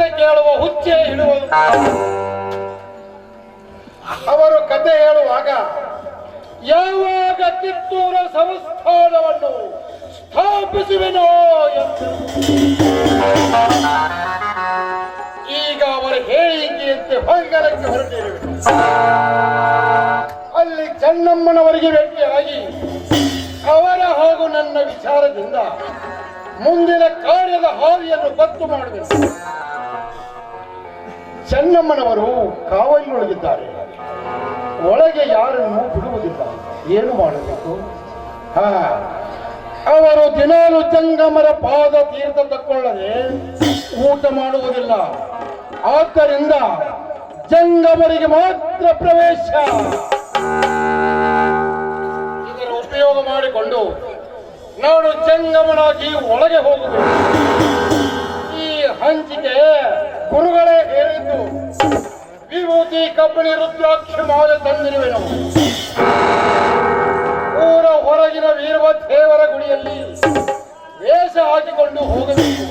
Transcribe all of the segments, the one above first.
ಕತೆ ಕೇಳುವ ಹುಚ್ಚೆ ಇಡುವುದು ಅವರು ಕತೆ ಹೇಳುವಾಗ, ಯಾವಾಗ ಕಿತ್ತೂರ ಸಂಸ್ಥಾನವನ್ನು ಸ್ಥಾಪಿಸುವೆನೋ ಎಂದು. ಈಗ ಅವರ ಹೇಳಿಕೆಯಂತೆ ಹೊಂಗಲಕ್ಕೆ ಹೊರಟಿರುವೆ ಅಲ್ಲಿ ಚೆನ್ನಮ್ಮನವರಿಗೆ ಭೇಟಿಯಾಗಿ, ಅವರ ಹಾಗೂ ನನ್ನ ವಿಚಾರದಿಂದ ಮುಂದಿನ ಕಾರ್ಯದ ಹಾದಿಯನ್ನು ಗೊತ್ತು ಮಾಡಬೇಕು ಚೆನ್ನಮ್ಮನವರು ಕಾವಲಿನೊಳಗಿದ್ದಾರೆ. ಒಳಗೆ ಯಾರನ್ನು ಬಿಡುವುದಿಲ್ಲ. ಏನು ಮಾಡಬೇಕು? ಹಾ, ಅವರು ದಿನಾಲು ಜಂಗಮರ ಪಾದ ತೀರ್ಥ ತಕ್ಕೊಳ್ಳದೆ ಊಟ ಮಾಡುವುದಿಲ್ಲ. ಆದ್ದರಿಂದ ಜಂಗಮರಿಗೆ ಮಾತ್ರ ಪ್ರವೇಶ. ಇದರ ಉಪಯೋಗ ಮಾಡಿಕೊಂಡು ನಾನು ಜಂಗಮನಾಗಿ ಒಳಗೆ ಹೋಗಬೇಕು. ಈ ಹಂಚಿಕೆ ಗುರುಗಳೇ ಹೇಳಿದ್ದು ವಿಭೂತಿ ಕಬ್ಬಿಣಿ ರುದ್ರಾಕ್ಷ ಮಾಲೆ ತಂದಿರುವೆನು. ಊರ ಹೊರಗಿನ ವೀರವ ದೇವರ ಗುಡಿಯಲ್ಲಿ ವೇಷ ಹಾಕಿಕೊಂಡು ಹೋಗಬೇಕು.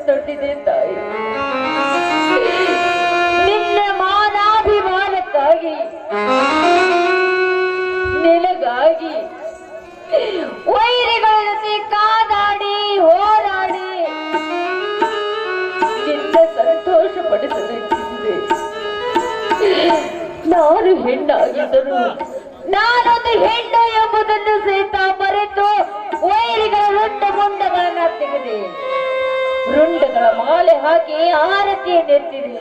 ಸಮಯ ತಂದೊಡ್ಡಿದೆ ತಾಯಿ. ನಿನ್ನ ಮಾನಾಭಿಮಾನಕ್ಕಾಗಿ, ನಿನಗಾಗಿ ವೈರಿಗಳ ಜೊತೆ ಕಾದಾಡಿ, ಹೋರಾಡಿ ನಿನ್ನ ಸಂತೋಷ ಪಡಿಸಬೇಕಿದೆ ನಾನು ಹೆಣ್ಣಾಗಿದ್ದರು, ನಾನೊಂದು ಹೆಣ್ಣು ಎಂಬುದನ್ನು ಸಹಿತ ಮರೆತು ವೈರಿಗಳ ರುಂಡ ಮುಂಡಗಳನ್ನ ತೆಗೆದೆ. ರುಂಡಗಳ ಮಾಲೆ ಹಾಕಿ ಆರತಿ ನೆತ್ತಿದೆ.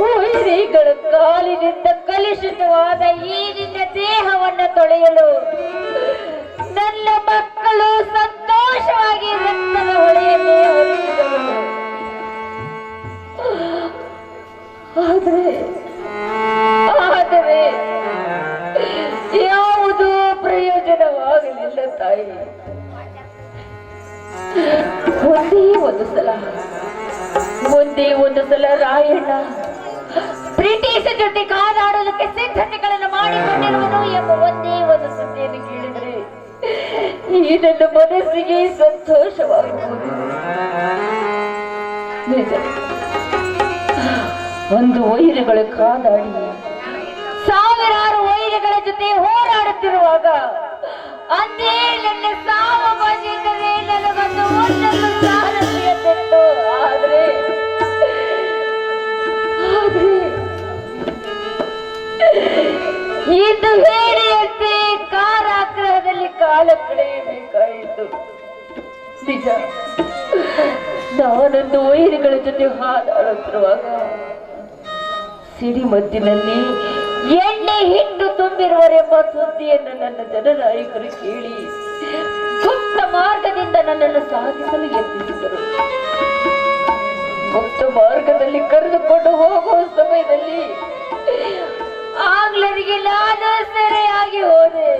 ಉಯಿರಿಗಳು ಕಾಲಿನಿಂದ ಕಲುಷಿತವಾದ ಈಗಿನ ದೇಹವನ್ನ ತೊಳೆಯಲು ನನ್ನ ಮಕ್ಕಳು ಸಂತೋಷವಾಗಿ ರಕ್ತದ ಹೊಳೆಯಲ್ಲಿ ಆದರೆ ಆದರೆ, ಯಾವುದೂ ಪ್ರಯೋಜನವಾಗಲಿಲ್ಲ ತಾಯಿ. ಒಂದೇ ಒಂದು ಸಲ, ಒಂದೇ ಒಂದು ಸಲ ರಾಯಣ್ಣ ಬ್ರಿಟಿಷ್ ಜೊತೆ ಕಾದಾಡೋದಕ್ಕೆ ಸಿದ್ಧತೆಗಳನ್ನು ಮಾಡಿಕೊಂಡಿರುವುದು ಎಂಬ ಒಂದೇ ಒಂದು ಸುದ್ದಿಯನ್ನು ಕೇಳಿದರೆ ಈ ನನ್ನ ಮನಸ್ಸಿಗೆ ಸಂತೋಷವಾಗಬಹುದು. ಒಂದು ವೈರಗಳ ಕಾದಾಡಿ ಸಾವಿರಾರು ವೈರಗಳ ಜೊತೆ ಹೋರಾಡುತ್ತಿರುವಾಗ ಅಂದೇ ನನ್ನ ನಿಜ. ನಾನೊಂದು ವೈರಿಗಳ ಜೊತೆ ಹಾಡಾಡುತ್ತಿರುವಾಗ ಸಿಡಿಮದ್ದಿನಲ್ಲಿ ಎಣ್ಣೆ ಹಿಂಡು ತುಂಬಿರುವರೆಂಬ ಸುದ್ದಿಯನ್ನು ನನ್ನ ಜನನಾಯಕರು ಕೇಳಿ ಗುಪ್ತ ಮಾರ್ಗದಿಂದ ನನ್ನನ್ನು ಸಾಧಿಸಲು ಯತ್ನಿಸಿದರು. ಗುಪ್ತ ಮಾರ್ಗದಲ್ಲಿ ಕರೆದುಕೊಂಡು ಹೋಗುವ ಸಮಯದಲ್ಲಿ ಆಂಗ್ಲರಿಗೆ ನಾನು ಸೆರೆಯಾಗಿ ಹೋದೆ.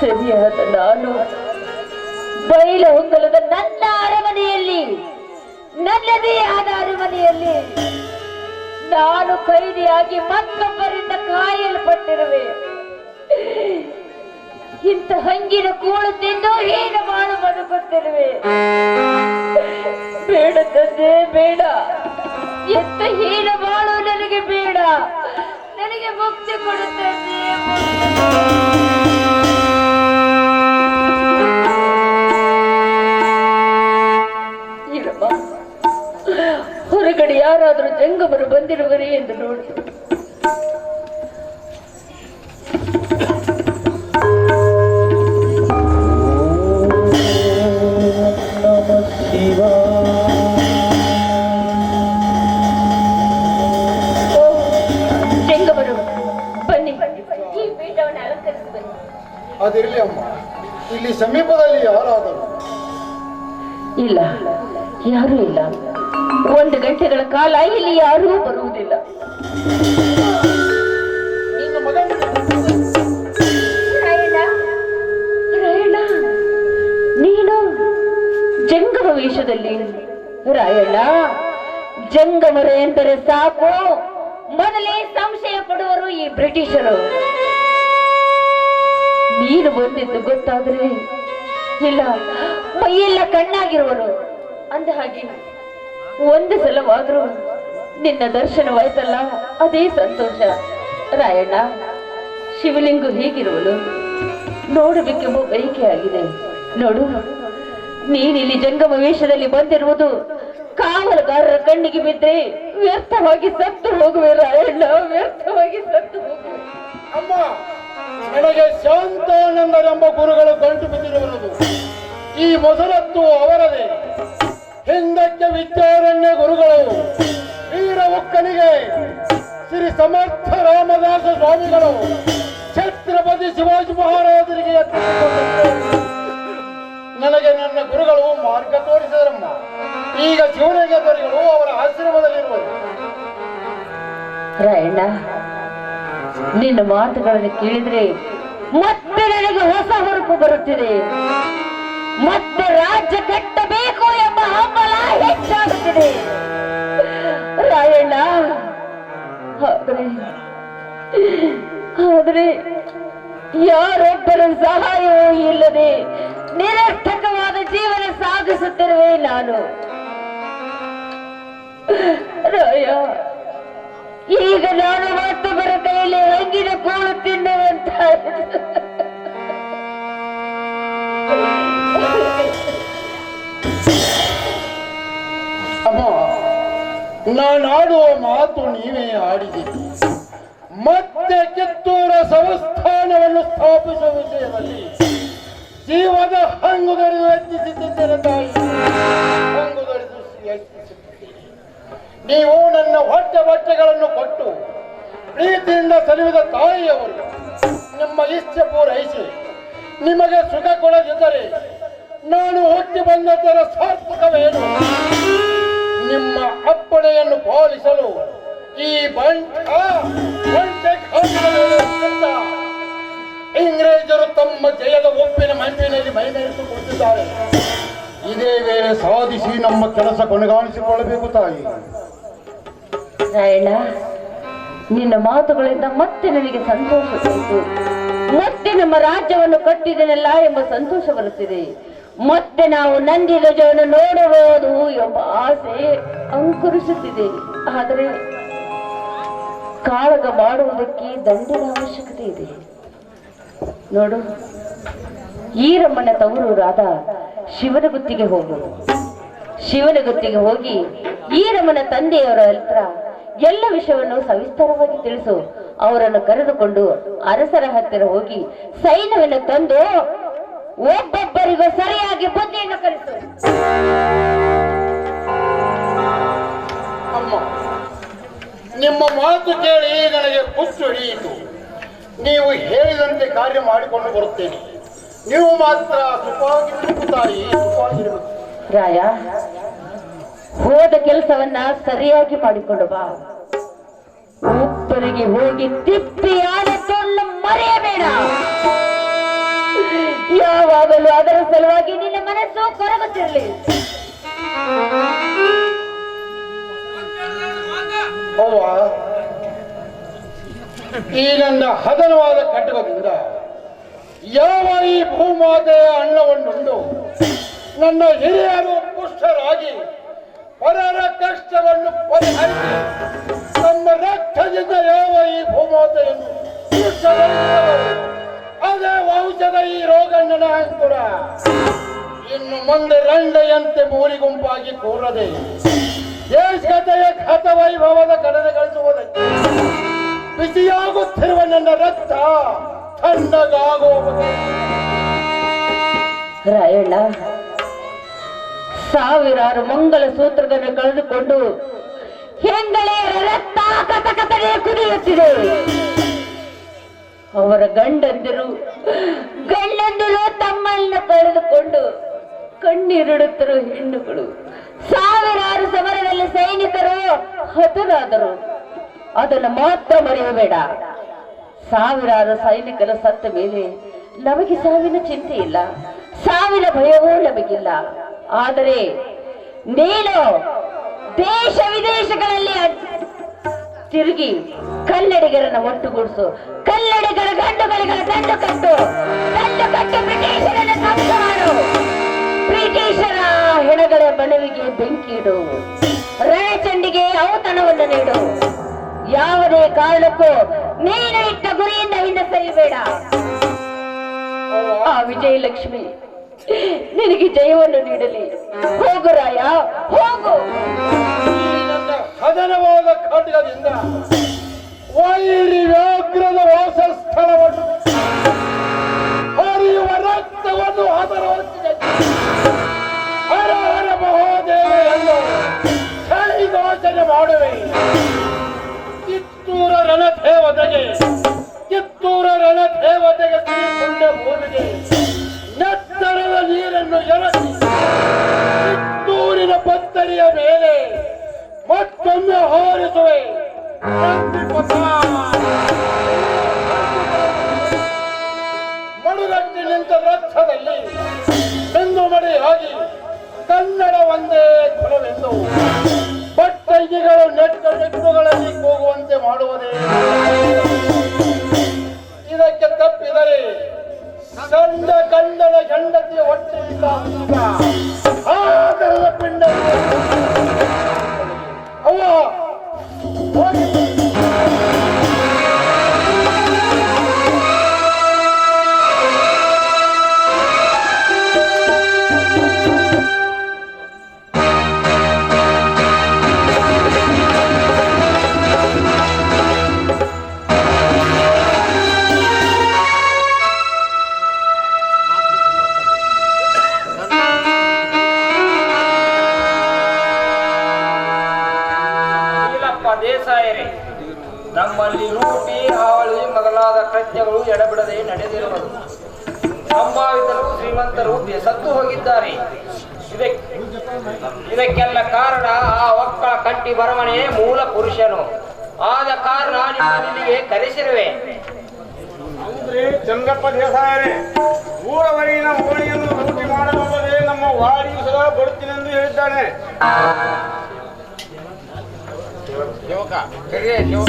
ಸರಿಯಾದ ನಾನು. ಬೈಲ ಹೊಂಗಲದ ನನ್ನ ಅರಮನೆಯಲ್ಲಿ, ನನ್ನದೇ ಆದ ಅರಮನೆಯಲ್ಲಿ ನಾನು ಕೈದಿಯಾಗಿ ಮತ್ತೊಬ್ಬರಿಂದ ಕಾಯಲ್ಪಟ್ಟಿರುವೆ. ಇಂಥ ಹಂಗಿನ ಕೂಳು ತಿಂದು ಹೀನ ಮಾಡು ಬದುಕುತ್ತಿರುವೆ ಬೇಡ ತಂದೆ, ಬೇಡ. ಎಂತ ಹೀನ ಮಾಡು ನನಗೆ ಬೇಡ. ನನಗೆ ಮುಕ್ತಿ ಕೊಡುತ್ತದೆ ಹೊರಗಡೆ ಯಾರಾದರೂ ಜಂಗಮರು ಬಂದಿರುವರೇ ಎಂದು ನೋಡಿ. ಅದಿರಲಿ ಅಮ್ಮ. ಇಲ್ಲಿ ಸಮೀಪದಲ್ಲಿ ಯಾರಾದರು? ಇಲ್ಲ ಯಾರು ಇಲ್ಲ. ಒಂದು ಗಂಟೆಗಳ ಕಾಲ ಇಲ್ಲಿ ಯಾರೂ ಬರುವುದಿಲ್ಲ. ನೀನು ಜಂಗಮ ವೇಷದಲ್ಲಿ ರಾಯಣ್ಣ ಜಂಗಮರು ಎಂದರೆ ಸಾಕು. ಮೊದಲೇ ಸಂಶಯ ಪಡುವರು ಈ ಬ್ರಿಟಿಷರು. ನೀನು ಬಂದಿದ್ದು ಗೊತ್ತಾದ್ರೆ ಇಲ್ಲ ಮೈಯೆಲ್ಲ ಕಣ್ಣಾಗಿರುವರು ಅಂದ ಹಾಗೆ ಒಂದು ಸಲವಾದ್ರೂ ನಿನ್ನ ದರ್ಶನವಾಯ್ತಲ್ಲ? ಅದೇ ಸಂತೋಷ. ರಾಯಣ್ಣ, ಶಿವಲಿಂಗು ಹೀಗಿರುವುದು ನೋಡಬೇಕೆಂಬ ಬಯಕೆ ಆಗಿದೆ. ನೋಡು, ನೀನಿಲ್ಲಿ ಜಂಗಮ ವೇಷದಲ್ಲಿ ಬಂದಿರುವುದು ಕಾವಲುಗಾರರ ಕಣ್ಣಿಗೆ ಬಿದ್ದರೆ ವ್ಯರ್ಥವಾಗಿ ಸತ್ತು ಹೋಗುವೆ ರಾಯಣ್ಣ, ವ್ಯರ್ಥವಾಗಿ ಸತ್ತು ಹೋಗುವೆ. ಅಮ್ಮ, ನನಗೆ ಶಾಂತಾನಂದರೆಂಬ ಗುರುಗಳು ಗಂಟು ಬಿದ್ದಿರುವುದು. ಈ ಮೊದಲತ್ತು ಅವರದೇ. ಹಿಂದಕ್ಕೆ ವಿದ್ಯಾರಣ್ಯ ಗುರುಗಳು, ವೀರ ಒಕ್ಕನಿಗೆ ಶ್ರೀ ಸಮರ್ಥ ರಾಮದಾಸ ಸ್ವಾಮಿಗಳು, ಛತ್ರಪತಿ ಶಿವಾಜಿ ಮಹಾರಾಜರಿಗೆ. ನನಗೆ ನನ್ನ ಗುರುಗಳು ಮಾರ್ಗ ತೋರಿಸಿದರಮ್ಮ. ಈಗ ಶಿವಲಿಂಗ ದೊರೆಗಳು ಅವರ ಆಶ್ರಮದಲ್ಲಿರುವರು. ರಾಯಣ್ಣ, ನಿನ್ನ ಮಾತುಗಳನ್ನು ಕೇಳಿದ್ರೆ ಮತ್ತೆ ನನಗೆ ಹೊಸ ಹುರುಪು ಬರುತ್ತಿದೆ. ಮತ್ತೆ ರಾಜ್ಯ ಹಂಬಲ ರಾಯಣ್ಣ ಆದ್ರೆ ಆದ್ರೆ ಯಾರೊಬ್ಬರ ಸಹಾಯವೂ ಇಲ್ಲದೆ ನಿರರ್ಥಕವಾದ ಜೀವನ ಸಾಗಿಸುತ್ತಿರುವೆ ನಾನು. ರಾಯ, ಈಗ ನಾನು ಮತ್ತೊಬ್ಬರ ಕೈಯಲ್ಲಿ ಹಂಗಿನ ಕೂಳು ತಿನ್ನುವಂತ ಅಮ್ಮ ನಾನಾಡುವ ಮಾತು ನೀವೇ ಆಡಿದೆ ಮತ್ತೆ ಕಿತ್ತೂರ ಸಂಸ್ಥಾನವನ್ನು ಸ್ಥಾಪಿಸುವ ವಿಷಯದಲ್ಲಿ ಜೀವದ ಹಂಗುದರಿದು ಯತ್ನಿಸಿದ್ದೇನೆ ತಾಯಿ. ಯತ್ನಿಸುತ್ತಿದ್ದೇನೆ ನೀವು ನನ್ನ ಹೊಟ್ಟೆ ಬಟ್ಟೆಗಳನ್ನು ಕೊಟ್ಟು ಪ್ರೀತಿಯಿಂದ ಸಲುವಿದ ತಾಯಿಯವರು, ನಿಮ್ಮ ಇಚ್ಛೆ ಪೂರೈಸಿ ನಿಮಗೆ ಸುಖ ಕೊಡದಿದ್ದರೆ ನಾನು ಹುಟ್ಟಿ ಬಂದದ್ದರ ಸಾರ್ಥಕವೇನು? ನಿಮ್ಮ ಅಪ್ಪಣೆಯನ್ನು ಪಾಲಿಸಲು ಈ ಬಂಟ ಇಂಗ್ರೇಜರು ತಮ್ಮ ಜಯದ ಒಪ್ಪಿನ ಮಂಪಿನಲ್ಲಿ ಮೈಮೇರಿಸಿಕೊಂಡಿದ್ದಾರೆ ಇದೇ ವೇಳೆ ಸಾಧಿಸಿ ನಮ್ಮ ಕೆಲಸ ಕೊನೆಗಾಣಿಸಿಕೊಳ್ಳಬೇಕು ತಾಯಿ. ನಿನ್ನ ಮಾತುಗಳಿಂದ ಮತ್ತೆ ನನಗೆ ಸಂತೋಷ ಮತ್ತೆ ನಮ್ಮ ರಾಜ್ಯವನ್ನು ಕಟ್ಟಿದನಲ್ಲ ಎಂಬ ಸಂತೋಷ ಬರುತ್ತಿದೆ. ಮತ್ತೆ ನಾವು ನಂದಿ ಧ್ವಜವನ್ನು ನೋಡಬಹುದು ಎಂಬ ಆಸೆ ಅಂಕುರಿಸುತ್ತಿದೆ. ಆದರೆ ಕಾಳಗ ಮಾಡುವುದಕ್ಕೆ ದಂಡಿನ ಅವಶ್ಯಕತೆ ಇದೆ. ನೋಡು, ಈರಮ್ಮನ ತವರೂರಾದ ಶಿವನ ಗುತ್ತಿಗೆ ಹೋಗುವುದು ಶಿವನ ಗುತ್ತಿಗೆ ಹೋಗಿ ಈರಮ್ಮನ ತಂದೆಯವರ ಹತ್ರ ಎಲ್ಲ ವಿಷಯವನ್ನು ಸವಿಸ್ತಾರವಾಗಿ ತಿಳಿಸು. ಅವರನ್ನು ಕರೆದುಕೊಂಡು ಅರಸರ ಹತ್ತಿರ ಹೋಗಿ ಸೈನ್ಯವನ್ನು ತಂದು ಒಬ್ಬೊಬ್ಬರಿಗೂ ಸರಿಯಾಗಿ ಬುದ್ಧಿಯನ್ನು ಕಲಿಸು. ಅಮ್ಮ ನಿಮ್ಮ ಮಾತು ಕೇಳಿ ನನಗೆ ಕುಚ್ಚು ಹಿಡಿಯಿತು. ನೀವು ಹೇಳಿದಂತೆ ಕಾರ್ಯ ಮಾಡಿಕೊಂಡು ಬರುತ್ತೇನೆ. ನೀವು ಮಾತ್ರ ಸುಖವಾಗಿರಬೇಕು ತಾಯಿ ಸುಖವಾಗಿರಬೇಕು ರಾಯ ಹೋದ ಕೆಲಸವನ್ನ ಸರಿಯಾಗಿ ಮಾಡಿಕೊಂಡು ಬಾ. ಒಬ್ಬರಿಗೆ ಹೋಗಿ ತಿಪ್ಪಿ ಆಡಿಕೊಂಡು ಮರೆಯಬೇಡ. ಯಾವಾಗಲೂ ಅದರ ಸಲುವಾಗಿ ನಿನ್ನ ಮನಸ್ಸು ಕೊರಗುತ್ತಿರಲಿ. ಈ ನನ್ನ ಹದನವಾದ ಕಟ್ಟಡದಿಂದ ಯಾವ ಈ ಭೂಮಾತೆಯ ಅನ್ನವನ್ನುಂಡು ನನ್ನ ಹಿರಿಯರು ಪುಷ್ಟರಾಗಿ ಪರರ ಕಷ್ಟವನ್ನು ಪರಿಹರಿಸಿ ನಮ್ಮ ರಕ್ತದಿಂದ ಯಾವ ಈ ಭೂಮಾತೆಯನ್ನು ಅದೇ ವಂಶದ ಈ ರೋಗಣ್ಣನ ಅಂಕುರ. ಇನ್ನು ಮುಂದೆ ರಂಡೆಯಂತೆ ಮೂರಿ ಗುಂಪಾಗಿ ಕೂರದೆ ದೇಶತೆಯ ಕಥ ವೈಭವದ ಕಡಲೆ ಗಳಿಸುವುದಕ್ಕೆ ಬಿಸಿಯಾಗುತ್ತಿರುವ ನನ್ನ ರಕ್ತ ತಣ್ಣಗಾಗುವ ರಾಯಣ್ಣ ಸಾವಿರಾರು ಮಂಗಲ ಸೂತ್ರಗಳನ್ನು ಕಳೆದುಕೊಂಡು ಹೆಂಗಳೆಯರ ರಕ್ತ ಕಥಕಥನೆ ಕುದಿಯುತ್ತಿದೆ. ಅವರ ಗಂಡಂದಿರು ಗಂಡಂದಿರು ತಮ್ಮನ್ನ ಕಳೆದುಕೊಂಡು ಕಣ್ಣೀರಿಡುತ್ತಿರುವ ಹೆಣ್ಣುಗಳು. ಸಾವಿರಾರು ಸಮರದಲ್ಲಿ ಸೈನಿಕರು ಹತರಾದರು. ಅದನ್ನು ಮಾತ್ರ ಮರೆಯಬೇಡ. ಸಾವಿರಾರು ಸೈನಿಕರು ಸತ್ತ ಮೇಲೆ ನಮಗೆ ಸಾವಿನ ಚಿಂತೆ ಇಲ್ಲ ಸಾವಿನ ಭಯವೂ ನಮಗಿಲ್ಲ. ಆದರೆ, ನೀನು ದೇಶ ವಿದೇಶಗಳಲ್ಲಿ ತಿರುಗಿ ಕನ್ನಡಿಗರನ್ನ ಒಟ್ಟುಗೂಡಿಸು. ಕನ್ನಡಿಗರ ಗಂಡುಗಳಿಗರ ಗಂಡು ಕಟ್ಟು. ಗಂಡು ಕಟ್ಟು ಬ್ರಿಟಿಷರನ್ನ ಧ್ವಂಸ ಮಾಡು. ಬ್ರಿಟಿಷರ ಹೆಣಗಳ ಬಣವಿಗೆ ಬೆಂಕಿ ಇಡು ರಣಚಂಡಿಗೆ ಔತಣವನ್ನು ನೀಡು. ಯಾವುದೇ ಕಾರಣಕ್ಕೂ ನೀನು ಇಟ್ಟ ಗುರಿಯಿಂದ ಹಿಂದೆ ಸರಿಬೇಡ. ಆ ವಿಜಯಲಕ್ಷ್ಮಿ, ನಿನಗೆ ಜಯವನ್ನು ನೀಡಲಿ. ಹೋಗು ರಾಯ, ಹೋಗು. ಹದನವಾದ ಖಡ್ಗದಿಂದ ವೈರಿ ವ್ಯಾಘ್ರದ ವಾಸಸ್ಥಳವನ್ನು ಹರಿಯುವ ರಕ್ತವನ್ನು ಹದರವರ್ತಿದೆ ಹರ ಹರ ಮಹೋದೇವ ಎಂದು ಘೋಷಣೆ ಮಾಡುವೆ. ಕಿತ್ತೂರ ರಣದೇವತೆಗೆ ಕಿತ್ತೂರ ರಣದೇವತೆಗೆ ಶ್ರೀಕುಂಡ ಭೂಮಿಗೆ ನೆತ್ತರದ ನೀರನ್ನು ಎರಚಿ ಕಿತ್ತೂರಿನ ಪತ್ತರಿಯ ಮೇಲೆ ಮತ್ತೊಮ್ಮೆ ಹಾರಿಸುವೆ. ಮಡುಗಟ್ಟಿ ನಿಂತ ರಕ್ತದಲ್ಲಿ ಬೆಂದು ಮಡಿಯಾಗಿ ಕನ್ನಡ ಒಂದೇ ಕುಲವೆಂದು. ಬಟ್ಟೈಗಿಗಳು ನೆಟ್ಟ ನೆಟ್ಟುಗಳಲ್ಲಿ ಹೋಗುವಂತೆ ಮಾಡುವುದೇ. ಇದಕ್ಕೆ ತಪ್ಪಿದರೆ ಸಣ್ಣ ಕಂಡನ ಹೆಂಡತಿಯ ಹೊಟ್ಟೆಯಿಂದ ಇದಕ್ಕೆಲ್ಲ ಕಾರಣ ಆ ಒಕ್ಕಳ ಕಟ್ಟಿ ಬರವಣೆಯೇ ಮೂಲ ಪುರುಷನು. ಆದ ಕಾರಣ ನಿಮ್ಮ ಇಲ್ಲಿಗೆ ಕರೆಸಿರುವೆ. ಅಂದ್ರೆ ಚಂದ್ರಪ್ಪ ದೇಸಾಯರೇ ಊರವರಿನ ಓಣಿಯನ್ನು ಲೂಟಿ ಮಾಡಬಲ್ಲದೆ ನಮ್ಮ ವಾಡಿಯು ಸದಾ ಬರುತ್ತಿನೆಂದು ಹೇಳಿದ್ದಾನೆ. ಏಳು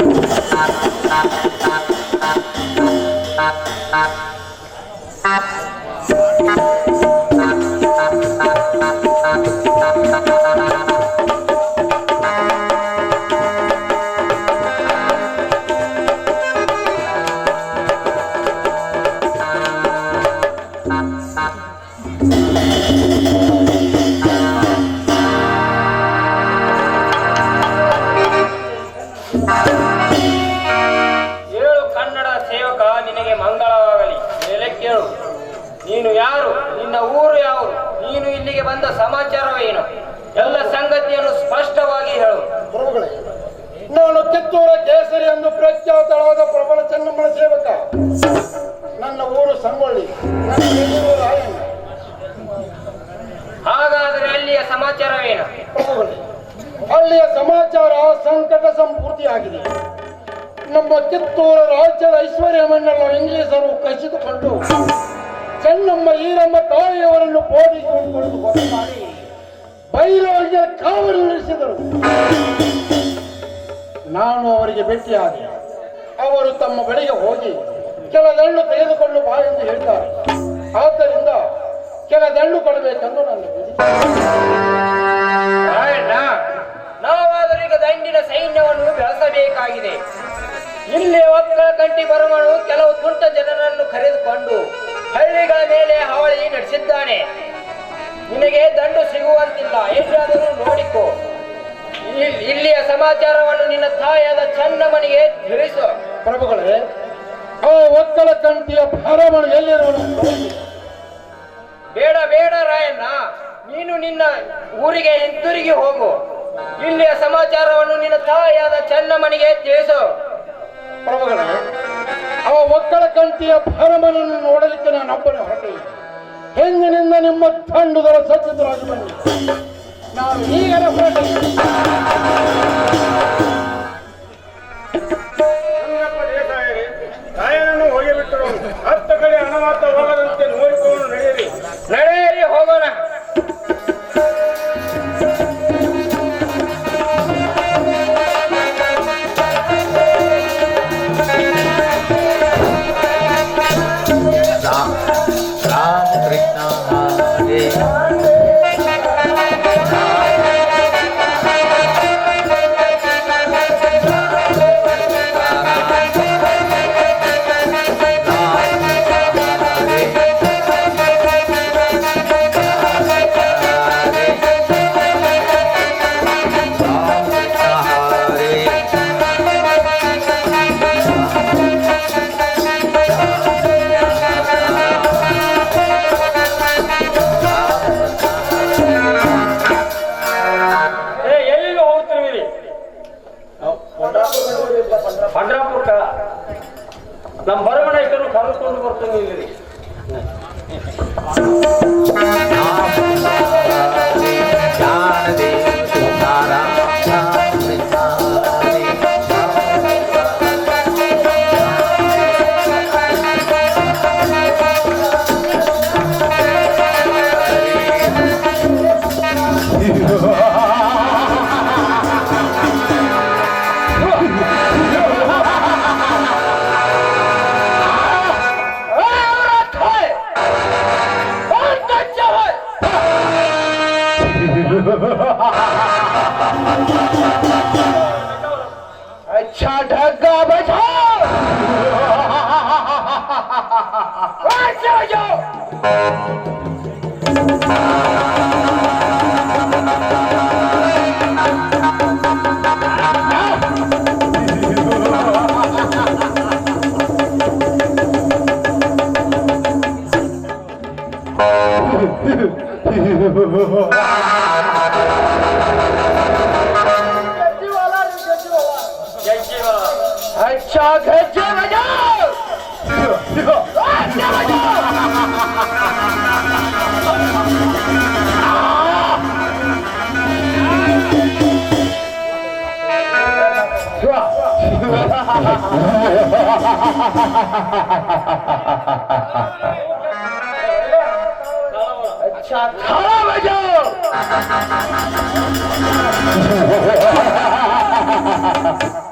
ನೀನು ಯಾರು? ನಿನ್ನ ಊರು ಯಾವುದು? ನೀನು ಇಲ್ಲಿಗೆ ಬಂದ ಸಮಾಚಾರವೇನು ಎಲ್ಲ ಸಂಗತಿಯನ್ನು ಸ್ಪಷ್ಟವಾಗಿ ಹೇಳು. ಪ್ರಭುಗಳೇ ನಾನು ಕಿತ್ತೂರ ಕೇಸರಿ ಎಂದು ಪ್ರಖ್ಯಾತಳಾದ ಪ್ರಬಲ ಚೆನ್ನಮ್ಮನ ಸೇವಕ. ನನ್ನ ಊರು ಸಂಗೊಳ್ಳಿ ಹಾಗಾದರೆ ಅಲ್ಲಿಯ ಸಮಾಚಾರವೇನು? ಪ್ರಭುಗಳೇ ಅಲ್ಲಿಯ ಸಮಾಚಾರ ಸಂಕಟ ಸಂಪೂರ್ತಿಯಾಗಿದೆ. ನಮ್ಮ ಕಿತ್ತೂರು ರಾಜ್ಯದ ಐಶ್ವರ್ಯವನ್ನೆಲ್ಲ ಇಂಗ್ಲಿಷರು ಕಸಿದುಕೊಂಡು ಚೆನ್ನಮ್ಮ ಈರಮ್ಮ ತಾಯಿಯವರನ್ನು ಬೋಧಿಸಿಕೊಂಡು ಕೊಲೆ ಮಾಡಿ ಬೈರವರಿಗೆ ಕಾವಲು ನಡೆಸಿದರು. ನಾನು ಅವರಿಗೆ ಭೇಟಿಯಾದೆ. ಅವರು ತಮ್ಮ ಬಳಿಗೆ ಹೋಗಿ ಕೆಲ ದಂಡು ತೆಗೆದುಕೊಂಡು ಬಾ ಎಂದು ಹೇಳ್ತಾರೆ ಆದ್ದರಿಂದ ಕೆಲ ದಂಡು ಕೊಡಬೇಕೆಂದು ನನ್ನ ನಾವಾದರೂ ಈಗ ದಂಡಿನ ಸೈನ್ಯವನ್ನು ಬೆಳೆಸಬೇಕಾಗಿದೆ. ಇಲ್ಲಿ ಒಕ್ಕಲ ಕಂಟಿ ಬರಮನು ಕೆಲವು ತುಂಟ ಜನರನ್ನು ಕರೆದುಕೊಂಡು ಹಳ್ಳಿಗಳ ಮೇಲೆ ಹಾವಳಿ ನಡೆಸಿದ್ದಾನೆ. ನಿನಗೆ ದಂಡು ಸಿಗುವಂತಿಲ್ಲ. ಎಲ್ಲಿಯಾದರೂ ನೋಡಿಕೋ. ಇಲ್- ಇಲ್ಲಿಯ ಸಮಾಚಾರವನ್ನು ನಿನ್ನ ತಾಯಾದ ಚನ್ನಮ್ಮನಿಗೆ ತಿಳಿಸು. ಪ್ರಭುಗಳೇ ಆ ಒಕ್ಕಲ ಕಂಠಿಯ ಭಾರವನ್ನು ಎಲ್ಲಿರುವನು ಬೇಡ ಬೇಡ ರಾಯಣ್ಣ. ನೀನು ನಿನ್ನ ಊರಿಗೆ ಹಿಂತಿರುಗಿ ಹೋಗು. ಇಲ್ಲಿಯ ಸಮಾಚಾರವನ್ನು ನಿನ್ನ ತಾಯಾದ ಚನ್ನಮ್ಮನಿಗೆ ತಿಳಿಸು. ಪ್ರಭುಗಳೇ ಆ ಕಂತಿಯ ಕಂಠಿಯ ಭರಮನನ್ನು ನೋಡಲಿಕ್ಕೆ ನಾನು ಒಬ್ಬನೇ ಹೊರಟೆ. ಹೆಂಗಿನಿಂದ ನಿಮ್ಮ ತಂಡುಗಳ ಸಜ್ಜಿತರಾಗಿ ಬನ್ನಿ ನಾನು ಈಗಲೇ ಹೊರಟೆ. ರಾಯನನ್ನು ಹೋಗಿಬಿಟ್ಟರು ಹತ್ತ ಕಡೆ ಅನಾಹುತವಾಗದಂತೆ ನೋಡಿಕೊಂಡು ನಡೆಯಿರಿ. ನಡೆಯಿರಿ. अच्छा अच्छा थाला बजाओ Ha ha ha ha ha!